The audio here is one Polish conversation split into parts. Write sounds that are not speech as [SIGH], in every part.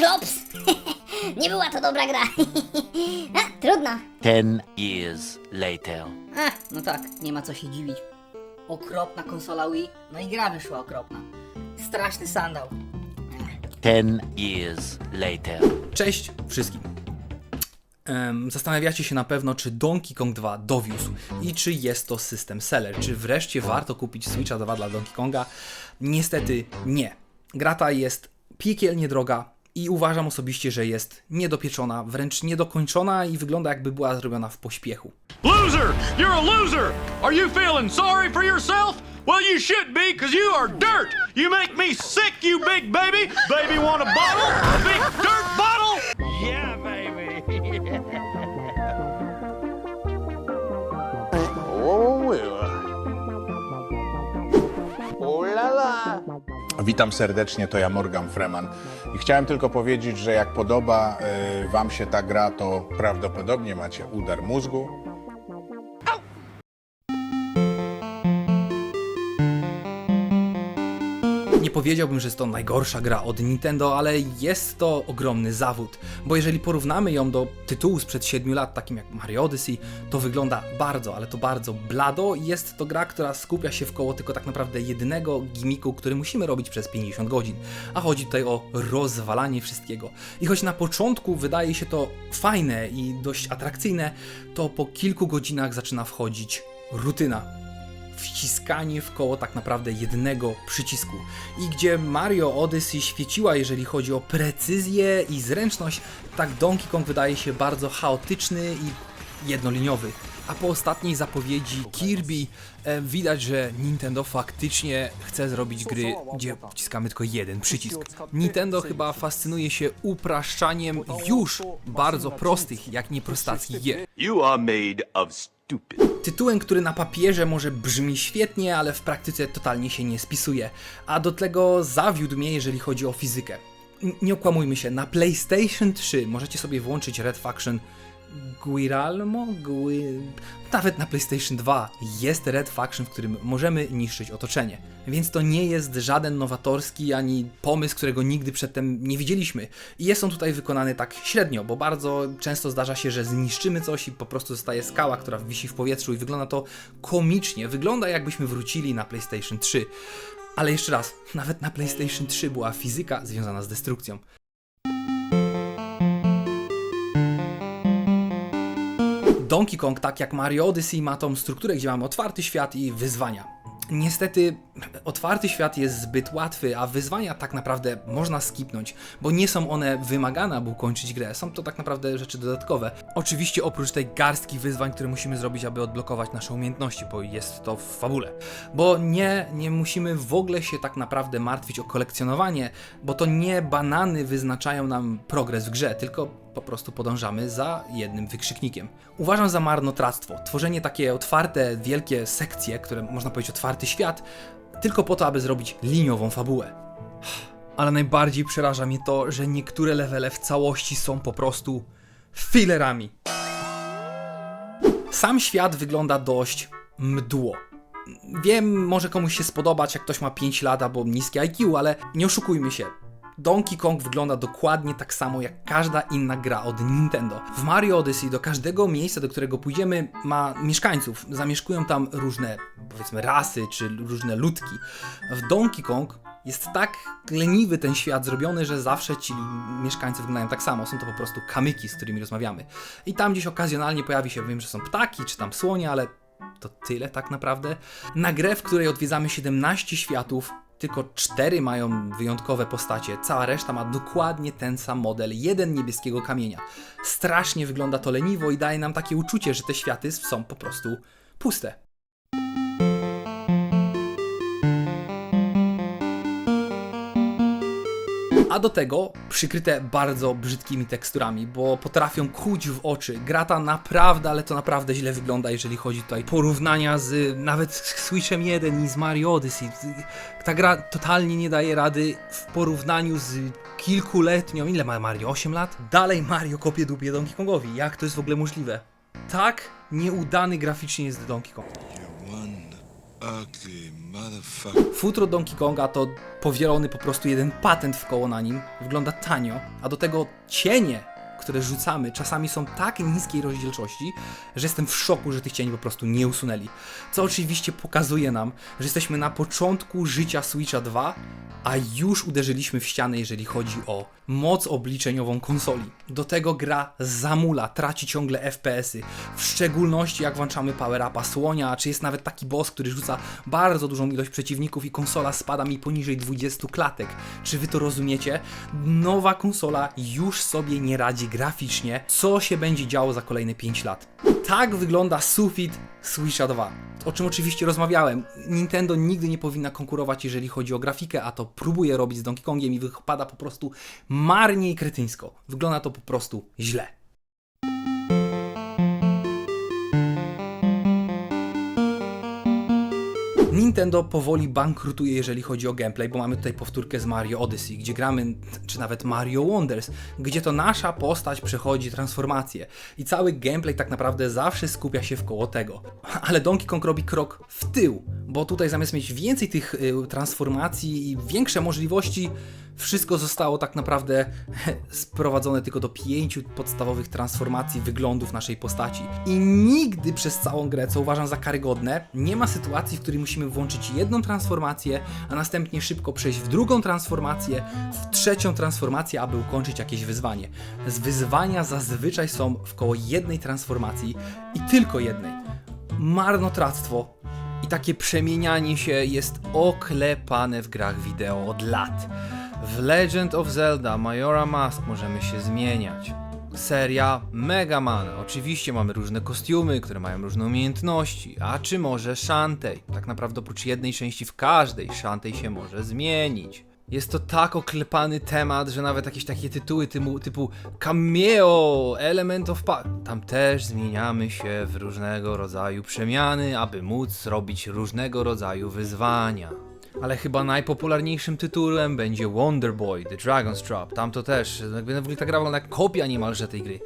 klops! [LAUGHS] Nie była to dobra gra. [LAUGHS] A, trudno. Ten years later. Ech, no tak, nie ma co się dziwić. Okropna konsola Wii, no i gra wyszła okropna. Straszny sandał. Ten years later. Cześć wszystkim. Em, Zastanawiacie się na pewno, czy Donkey Kong 2 dowiózł i czy jest to system seller, czy wreszcie warto kupić Switcha 2 dla Donkey Konga. Niestety nie. Gra ta jest piekielnie droga i uważam osobiście, że jest niedopieczona, wręcz niedokończona i wygląda jakby była zrobiona w pośpiechu. Loser! You're a loser! Are you feeling sorry for yourself? Well, you should be, you are dirt! You make me sick, you big baby! Baby want a bottle? A big dirt Witam serdecznie, to ja Morgan Freeman. I chciałem tylko powiedzieć, że jak podoba y, Wam się ta gra, to prawdopodobnie macie udar mózgu. Nie powiedziałbym, że jest to najgorsza gra od Nintendo, ale jest to ogromny zawód, bo jeżeli porównamy ją do tytułu sprzed 7 lat, takim jak Mario Odyssey, to wygląda bardzo, ale to bardzo blado. Jest to gra, która skupia się wkoło tylko tak naprawdę jedynego gimiku, który musimy robić przez 50 godzin, a chodzi tutaj o rozwalanie wszystkiego. I choć na początku wydaje się to fajne i dość atrakcyjne, to po kilku godzinach zaczyna wchodzić rutyna wciskanie w koło tak naprawdę jednego przycisku. I gdzie Mario Odyssey świeciła, jeżeli chodzi o precyzję i zręczność, tak Donkey Kong wydaje się bardzo chaotyczny i jednoliniowy. A po ostatniej zapowiedzi Kirby e, widać, że Nintendo faktycznie chce zrobić gry, gdzie wciskamy tylko jeden przycisk. Nintendo chyba fascynuje się upraszczaniem już bardzo prostych, jak nie prostackich gier. Tytułem, który na papierze może brzmi świetnie, ale w praktyce totalnie się nie spisuje. A do tego zawiódł mnie, jeżeli chodzi o fizykę. N- nie okłamujmy się, na PlayStation 3 możecie sobie włączyć Red Faction Guiralmo? Gui... Nawet na PlayStation 2 jest Red Faction, w którym możemy niszczyć otoczenie. Więc to nie jest żaden nowatorski ani pomysł, którego nigdy przedtem nie widzieliśmy. I jest on tutaj wykonany tak średnio, bo bardzo często zdarza się, że zniszczymy coś i po prostu zostaje skała, która wisi w powietrzu i wygląda to komicznie. Wygląda jakbyśmy wrócili na PlayStation 3. Ale jeszcze raz, nawet na PlayStation 3 była fizyka związana z destrukcją. Donkey Kong, tak jak Mario Odyssey, ma tą strukturę, gdzie mamy otwarty świat i wyzwania. Niestety, otwarty świat jest zbyt łatwy, a wyzwania tak naprawdę można skipnąć, bo nie są one wymagane, aby ukończyć grę. Są to tak naprawdę rzeczy dodatkowe. Oczywiście oprócz tej garstki wyzwań, które musimy zrobić, aby odblokować nasze umiejętności, bo jest to w fabule. Bo nie, nie musimy w ogóle się tak naprawdę martwić o kolekcjonowanie, bo to nie banany wyznaczają nam progres w grze, tylko po prostu podążamy za jednym wykrzyknikiem. Uważam za marnotrawstwo tworzenie takie otwarte, wielkie sekcje, które można powiedzieć otwarty świat, tylko po to, aby zrobić liniową fabułę. Ale najbardziej przeraża mnie to, że niektóre levele w całości są po prostu fillerami. Sam świat wygląda dość mdło. Wiem, może komuś się spodobać, jak ktoś ma 5 lat albo niskie IQ, ale nie oszukujmy się. Donkey Kong wygląda dokładnie tak samo jak każda inna gra od Nintendo. W Mario Odyssey do każdego miejsca, do którego pójdziemy, ma mieszkańców. Zamieszkują tam różne, powiedzmy, rasy czy różne ludki. W Donkey Kong jest tak leniwy ten świat zrobiony, że zawsze ci mieszkańcy wyglądają tak samo. Są to po prostu kamyki, z którymi rozmawiamy. I tam gdzieś okazjonalnie pojawi się, wiem, że są ptaki czy tam słonie, ale to tyle tak naprawdę. Na grę, w której odwiedzamy 17 światów, tylko 4 mają wyjątkowe postacie, cała reszta ma dokładnie ten sam model, jeden niebieskiego kamienia. Strasznie wygląda to leniwo i daje nam takie uczucie, że te światy są po prostu puste. A do tego przykryte bardzo brzydkimi teksturami, bo potrafią kuć w oczy. Gra ta naprawdę, ale to naprawdę źle wygląda, jeżeli chodzi tutaj porównania z nawet z Switchem 1 i z Mario Odyssey. Ta gra totalnie nie daje rady w porównaniu z kilkuletnią. Ile ma Mario? 8 lat? Dalej Mario kopie dupie Donkey Kongowi. Jak to jest w ogóle możliwe? Tak nieudany graficznie jest Donkey Kong. Futro Donkey Konga to powielony po prostu jeden patent w koło na nim. Wygląda tanio, a do tego cienie, które rzucamy, czasami są tak niskiej rozdzielczości, że jestem w szoku, że tych cieni po prostu nie usunęli. Co oczywiście pokazuje nam, że jesteśmy na początku życia Switcha 2, a już uderzyliśmy w ścianę, jeżeli chodzi o moc obliczeniową konsoli. Do tego gra zamula, traci ciągle FPS-y, w szczególności jak włączamy power-upa słonia, czy jest nawet taki boss, który rzuca bardzo dużą ilość przeciwników i konsola spada mi poniżej 20 klatek. Czy wy to rozumiecie? Nowa konsola już sobie nie radzi graficznie. Co się będzie działo za kolejne 5 lat? Tak wygląda sufit Switcha 2. O czym oczywiście rozmawiałem. Nintendo nigdy nie powinna konkurować, jeżeli chodzi o grafikę, a to próbuje robić z Donkey Kongiem i wypada po prostu marnie i kretyńsko. Wygląda to po prostu źle. Nintendo powoli bankrutuje, jeżeli chodzi o gameplay, bo mamy tutaj powtórkę z Mario Odyssey, gdzie gramy, czy nawet Mario Wonders, gdzie to nasza postać przechodzi transformację. I cały gameplay tak naprawdę zawsze skupia się wkoło tego. [LAUGHS] Ale Donkey Kong robi krok w tył, bo tutaj zamiast mieć więcej tych y, transformacji i większe możliwości, wszystko zostało tak naprawdę [LAUGHS] sprowadzone tylko do pięciu podstawowych transformacji wyglądów naszej postaci. I nigdy przez całą grę, co uważam za karygodne, nie ma sytuacji, w której musimy włączyć jedną transformację, a następnie szybko przejść w drugą transformację, w trzecią transformację, aby ukończyć jakieś wyzwanie. Wyzwania zazwyczaj są w koło jednej transformacji i tylko jednej. Marnotrawstwo i takie przemienianie się jest oklepane w grach wideo od lat. W Legend of Zelda Majora Mask możemy się zmieniać. Seria Mega Man. Oczywiście mamy różne kostiumy, które mają różne umiejętności. A czy może Shantae? Tak naprawdę oprócz jednej części w każdej Shantae się może zmienić. Jest to tak oklepany temat, że nawet jakieś takie tytuły typu, typu Cameo, Element of Pa... Tam też zmieniamy się w różnego rodzaju przemiany, aby móc robić różnego rodzaju wyzwania. Ale chyba najpopularniejszym tytułem będzie Wonder Boy, The Dragon's Trap. Tam to też, jakby w ogóle ta gra wygląda kopia niemalże tej gry.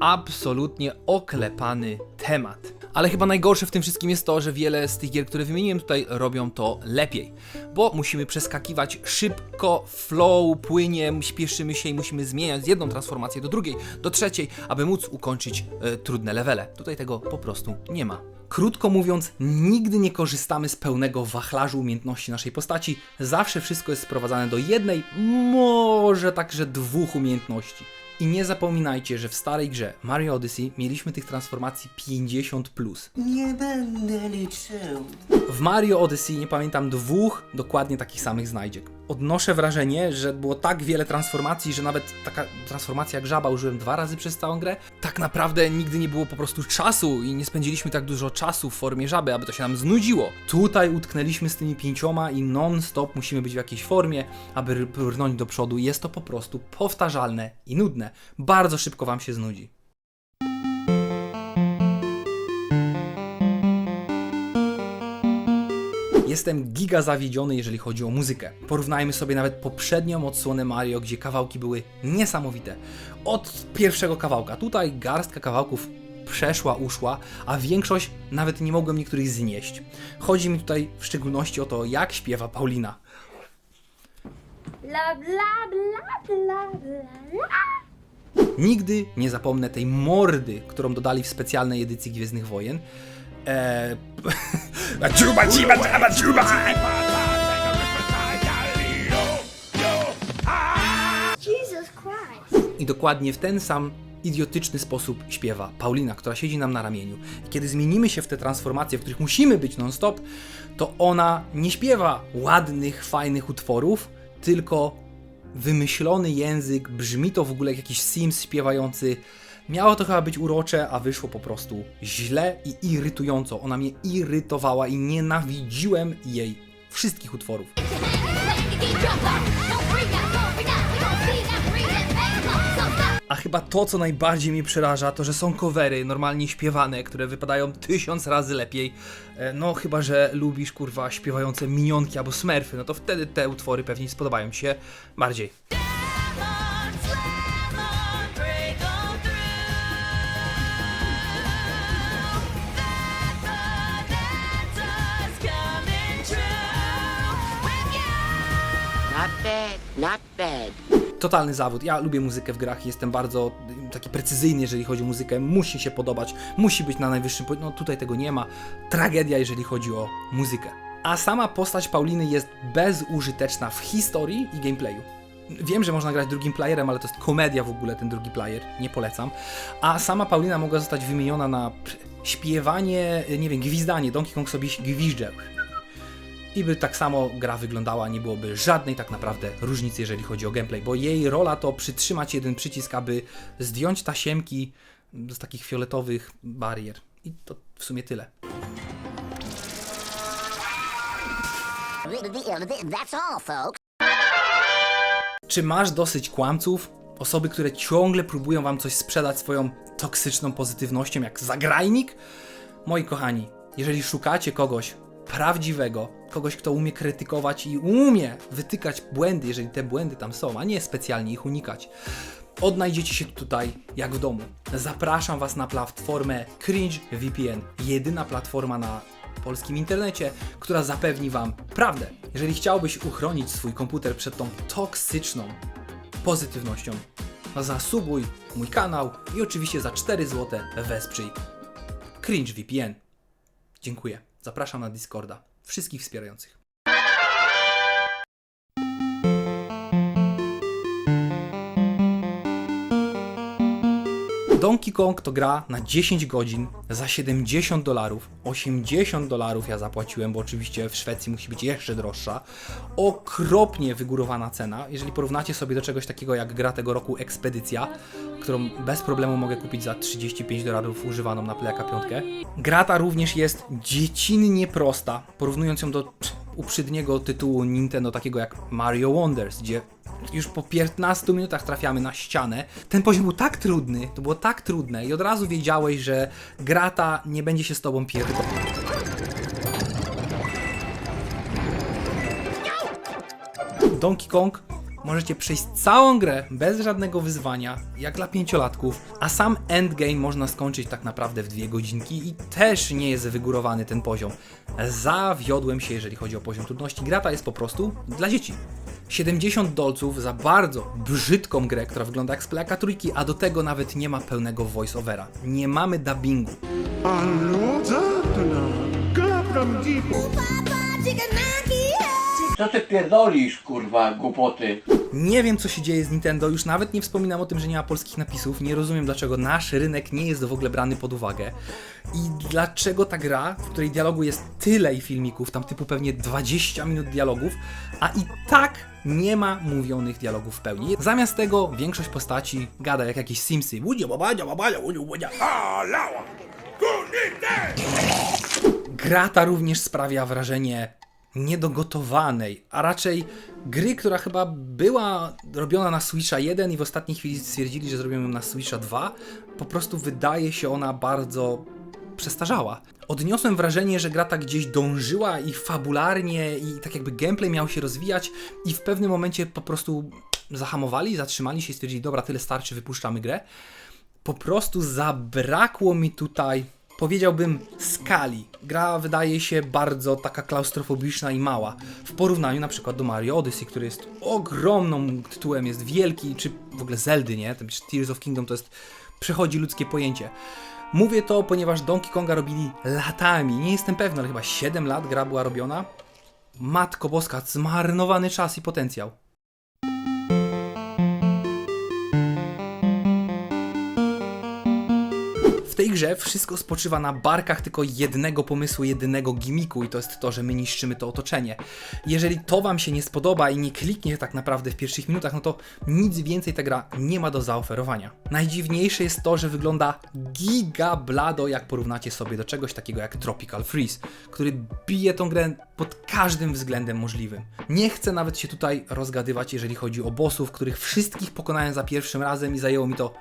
Absolutnie oklepany temat. Ale chyba najgorsze w tym wszystkim jest to, że wiele z tych gier, które wymieniłem tutaj, robią to lepiej. Bo musimy przeskakiwać szybko, flow, płynie, śpieszymy się i musimy zmieniać z jedną transformację do drugiej, do trzeciej, aby móc ukończyć e, trudne levele. Tutaj tego po prostu nie ma. Krótko mówiąc, nigdy nie korzystamy z pełnego wachlarzu umiejętności naszej postaci. Zawsze wszystko jest sprowadzane do jednej, może także dwóch umiejętności. I nie zapominajcie, że w starej grze Mario Odyssey mieliśmy tych transformacji 50+. Plus. Nie będę liczył. W Mario Odyssey nie pamiętam dwóch dokładnie takich samych znajdziek. Odnoszę wrażenie, że było tak wiele transformacji, że nawet taka transformacja jak żaba użyłem dwa razy przez całą grę. Tak naprawdę nigdy nie było po prostu czasu i nie spędziliśmy tak dużo czasu w formie żaby, aby to się nam znudziło. Tutaj utknęliśmy z tymi pięcioma i non-stop musimy być w jakiejś formie, aby brnąć do przodu. Jest to po prostu powtarzalne i nudne. Bardzo szybko wam się znudzi. Jestem giga zawiedziony, jeżeli chodzi o muzykę. Porównajmy sobie nawet poprzednią odsłonę Mario, gdzie kawałki były niesamowite. Od pierwszego kawałka. Tutaj garstka kawałków przeszła, uszła, a większość nawet nie mogłem niektórych znieść. Chodzi mi tutaj w szczególności o to, jak śpiewa Paulina. Bla bla bla bla bla bla. Nigdy nie zapomnę tej mordy, którą dodali w specjalnej edycji Gwiezdnych Wojen. Eee... Ciuba, ciba, ciuba! I dokładnie w ten sam idiotyczny sposób śpiewa Paulina, która siedzi nam na ramieniu. I kiedy zmienimy się w te transformacje, w których musimy być non-stop, to ona nie śpiewa ładnych, fajnych utworów, tylko wymyślony język, brzmi to w ogóle jak jakiś Sims śpiewający. Miało to chyba być urocze, a wyszło po prostu źle i irytująco. Ona mnie irytowała i nienawidziłem jej wszystkich utworów. A chyba to, co najbardziej mnie przeraża, to że są covery normalnie śpiewane, które wypadają tysiąc razy lepiej. E, No, chyba że lubisz kurwa śpiewające minionki albo smurfy, no to wtedy te utwory pewnie spodobają się bardziej. Not bad. Totalny zawód. Ja lubię muzykę w grach, jestem bardzo y, taki precyzyjny, jeżeli chodzi o muzykę. Musi się podobać, musi być na najwyższym poziomie. No tutaj tego nie ma. Tragedia, jeżeli chodzi o muzykę. A sama postać Pauliny jest bezużyteczna w historii i gameplayu. Wiem, że można grać drugim playerem, ale to jest komedia w ogóle ten drugi player, nie polecam. A sama Paulina mogła zostać wymieniona na śpiewanie, nie wiem, gwizdanie. Donkey Kong sobie gwizdże. I by tak samo gra wyglądała, nie byłoby żadnej tak naprawdę różnicy, jeżeli chodzi o gameplay, bo jej rola to przytrzymać jeden przycisk, aby zdjąć tasiemki z takich fioletowych barier. I to w sumie tyle. Czy masz dosyć kłamców? Osoby, które ciągle próbują wam coś sprzedać swoją toksyczną pozytywnością, jak zagrajnik? Moi kochani, jeżeli szukacie kogoś prawdziwego, kogoś, kto umie krytykować i umie wytykać błędy, jeżeli te błędy tam są, a nie specjalnie ich unikać, odnajdziecie się tutaj jak w domu. Zapraszam Was na platformę Cringe VPN, jedyna platforma na polskim internecie, która zapewni Wam prawdę. Jeżeli chciałbyś uchronić swój komputer przed tą toksyczną pozytywnością, to zasubuj mój kanał i oczywiście za 4 zł wesprzyj Cringe VPN. Dziękuję. Zapraszam na Discorda. Wszystkich wspierających. Donkey Kong to gra na 10 godzin za 70 dolarów. 80 dolarów ja zapłaciłem, bo oczywiście w Szwecji musi być jeszcze droższa. Okropnie wygórowana cena. Jeżeli porównacie sobie do czegoś takiego jak gra tego roku Ekspedycja, którą bez problemu mogę kupić za 35 dolarów używaną na Playaka 5. Gra ta również jest dziecinnie prosta, porównując ją do uprzedniego tytułu Nintendo takiego jak Mario Wonders, gdzie już po 15 minutach trafiamy na ścianę. Ten poziom był tak trudny, to było tak trudne i od razu wiedziałeś, że gra ta nie będzie się z tobą pierdolić. Donkey Kong możecie przejść całą grę bez żadnego wyzwania, jak dla pięciolatków, a sam endgame można skończyć tak naprawdę w dwie godzinki i też nie jest wygórowany ten poziom. Zawiodłem się, jeżeli chodzi o poziom trudności. Gra ta jest po prostu dla dzieci. 70 dolców za bardzo brzydką grę, która wygląda jak z Playaka trójki, a do tego nawet nie ma pełnego voice-overa. Nie mamy dubbingu. Co ty pierdolisz, kurwa, głupoty? Nie wiem, co się dzieje z Nintendo, już nawet nie wspominam o tym, że nie ma polskich napisów. Nie rozumiem, dlaczego nasz rynek nie jest w ogóle brany pod uwagę. I dlaczego ta gra, w której dialogu jest tyle i filmików, tam typu pewnie 20 minut dialogów, a i tak nie ma mówionych dialogów w pełni. Zamiast tego większość postaci gada jak jakieś Simsy. Łudzia. Gra ta również sprawia wrażenie niedogotowanej, a raczej gry, która chyba była robiona na Switcha 1 i w ostatniej chwili stwierdzili, że zrobią ją na Switcha 2, po prostu wydaje się ona bardzo przestarzała. Odniosłem wrażenie, że gra ta gdzieś dążyła i fabularnie i tak jakby gameplay miał się rozwijać i w pewnym momencie po prostu zahamowali, zatrzymali się i stwierdzili, dobra, tyle starczy, wypuszczamy grę. Po prostu zabrakło mi tutaj powiedziałbym skali. Gra wydaje się bardzo taka klaustrofobiczna i mała w porównaniu na przykład do Mario Odyssey, który jest ogromną tytułem, jest wielki, czy w ogóle Zeldy, nie? Tears of Kingdom to jest przechodzi ludzkie pojęcie. Mówię to, ponieważ Donkey Konga robili latami. Nie jestem pewny, ale chyba 7 lat gra była robiona. Matko Boska, zmarnowany czas i potencjał. W tej grze wszystko spoczywa na barkach tylko jednego pomysłu, jedynego gimiku i to jest to, że my niszczymy to otoczenie. Jeżeli to wam się nie spodoba i nie kliknie tak naprawdę w pierwszych minutach, no to nic więcej ta gra nie ma do zaoferowania. Najdziwniejsze jest to, że wygląda giga blado, jak porównacie sobie do czegoś takiego jak Tropical Freeze, który bije tą grę pod każdym względem możliwym. Nie chcę nawet się tutaj rozgadywać, jeżeli chodzi o bossów, których wszystkich pokonałem za pierwszym razem i zajęło mi to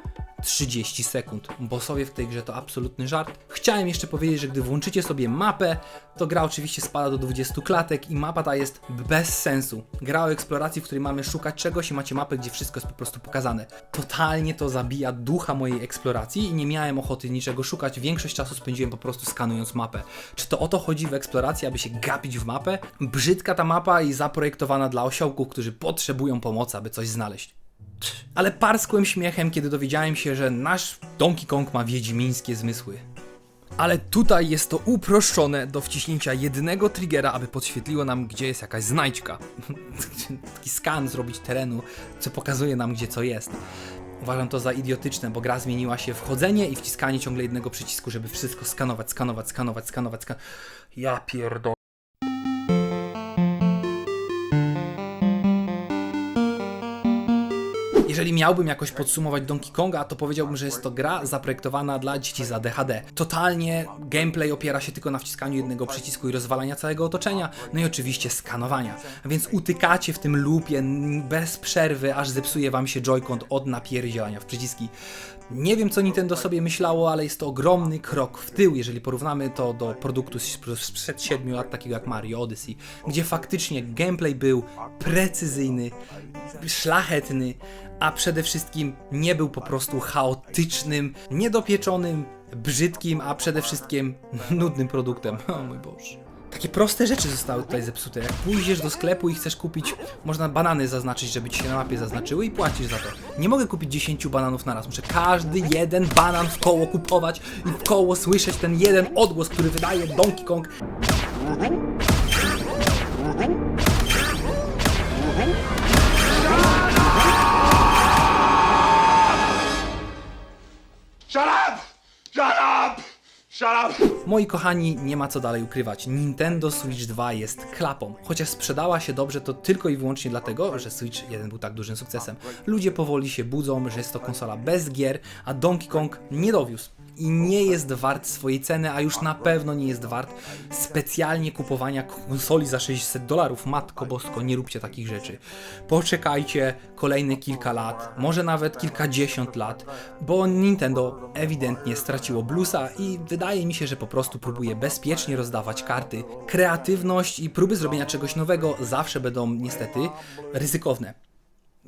30 sekund. Bossowie w tej grze to absolutny żart. Chciałem jeszcze powiedzieć, że gdy włączycie sobie mapę, to gra oczywiście spada do 20 klatek i mapa ta jest bez sensu. Gra o eksploracji, w której mamy szukać czegoś i macie mapę, gdzie wszystko jest po prostu pokazane. Totalnie to zabija ducha mojej eksploracji i nie miałem ochoty niczego szukać. Większość czasu spędziłem po prostu skanując mapę. Czy to o to chodzi w eksploracji, aby się gapić w mapę? Brzydka ta mapa i zaprojektowana dla osiołków, którzy potrzebują pomocy, aby coś znaleźć. Ale parskłem śmiechem, kiedy dowiedziałem się, że nasz Donkey Kong ma wiedźmińskie zmysły. Ale tutaj jest to uproszczone do wciśnięcia jednego triggera, aby podświetliło nam, gdzie jest jakaś znajdźka. [LAUGHS] Taki skan zrobić terenu, co pokazuje nam, gdzie co jest. Uważam to za idiotyczne, bo gra zmieniła się w chodzenie i wciskanie ciągle jednego przycisku, żeby wszystko skanować, skanować, skanować, skanować, skanować. Ja pierdolę. Jeżeli miałbym jakoś podsumować Donkey Konga, to powiedziałbym, że jest to gra zaprojektowana dla dzieci z ADHD. Totalnie gameplay opiera się tylko na wciskaniu jednego przycisku i rozwalania całego otoczenia, no i oczywiście skanowania. Więc utykacie w tym loopie n- bez przerwy, aż zepsuje wam się Joy-Con od napierdzielania w przyciski. Nie wiem, co Nintendo sobie myślało, ale jest to ogromny krok w tył, jeżeli porównamy to do produktu sprzed 7 lat, takiego jak Mario Odyssey, gdzie faktycznie gameplay był precyzyjny, szlachetny, a przede wszystkim nie był po prostu chaotycznym, niedopieczonym, brzydkim, a przede wszystkim nudnym produktem. [LAUGHS] O mój Boże. Takie proste rzeczy zostały tutaj zepsute. Jak pójdziesz do sklepu i chcesz kupić, można banany zaznaczyć, żeby ci się na mapie zaznaczyły i płacisz za to. Nie mogę kupić 10 bananów na raz. Muszę każdy jeden banan w koło kupować i w koło słyszeć ten jeden odgłos, który wydaje Donkey Kong. Shut up! Shut up! Shut up! Moi kochani, nie ma co dalej ukrywać. Nintendo Switch 2 jest klapą. Chociaż sprzedała się dobrze, to tylko i wyłącznie dlatego, że Switch 1 był tak dużym sukcesem. Ludzie powoli się budzą, że jest to konsola bez gier, a Donkey Kong nie dowiózł. I nie jest wart swojej ceny, a już na pewno nie jest wart specjalnie kupowania konsoli za 600 dolarów. Matko bosko, nie róbcie takich rzeczy. Poczekajcie kolejne kilka lat, może nawet kilkadziesiąt lat, bo Nintendo ewidentnie straciło bluesa i wydaje mi się, że po prostu próbuje bezpiecznie rozdawać karty. Kreatywność i próby zrobienia czegoś nowego zawsze będą niestety ryzykowne.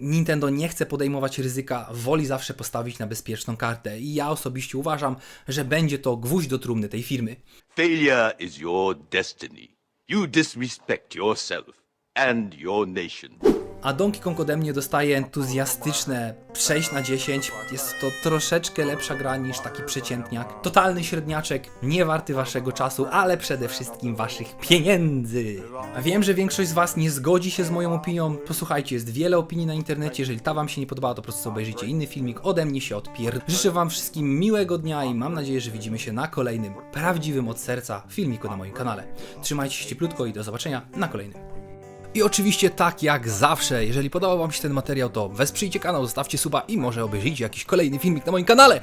Nintendo nie chce podejmować ryzyka, woli zawsze postawić na bezpieczną kartę i ja osobiście uważam, że będzie to gwóźdź do trumny tej firmy. Failure is your destiny. You disrespect yourself and your nation. A Donkey Kong ode mnie dostaje entuzjastyczne 6 na 10. Jest to troszeczkę lepsza gra niż taki przeciętniak. Totalny średniaczek, nie warty waszego czasu, ale przede wszystkim waszych pieniędzy. Wiem, że większość z was nie zgodzi się z moją opinią. Posłuchajcie, jest wiele opinii na internecie. Jeżeli ta wam się nie podobała, to po prostu obejrzyjcie inny filmik. Ode mnie się odpier... Życzę wam wszystkim miłego dnia i mam nadzieję, że widzimy się na kolejnym, prawdziwym od serca filmiku na moim kanale. Trzymajcie się cieplutko i do zobaczenia na kolejnym. I oczywiście tak jak zawsze, jeżeli podobał Wam się ten materiał, to wesprzyjcie kanał, zostawcie suba i może obejrzyjcie jakiś kolejny filmik na moim kanale.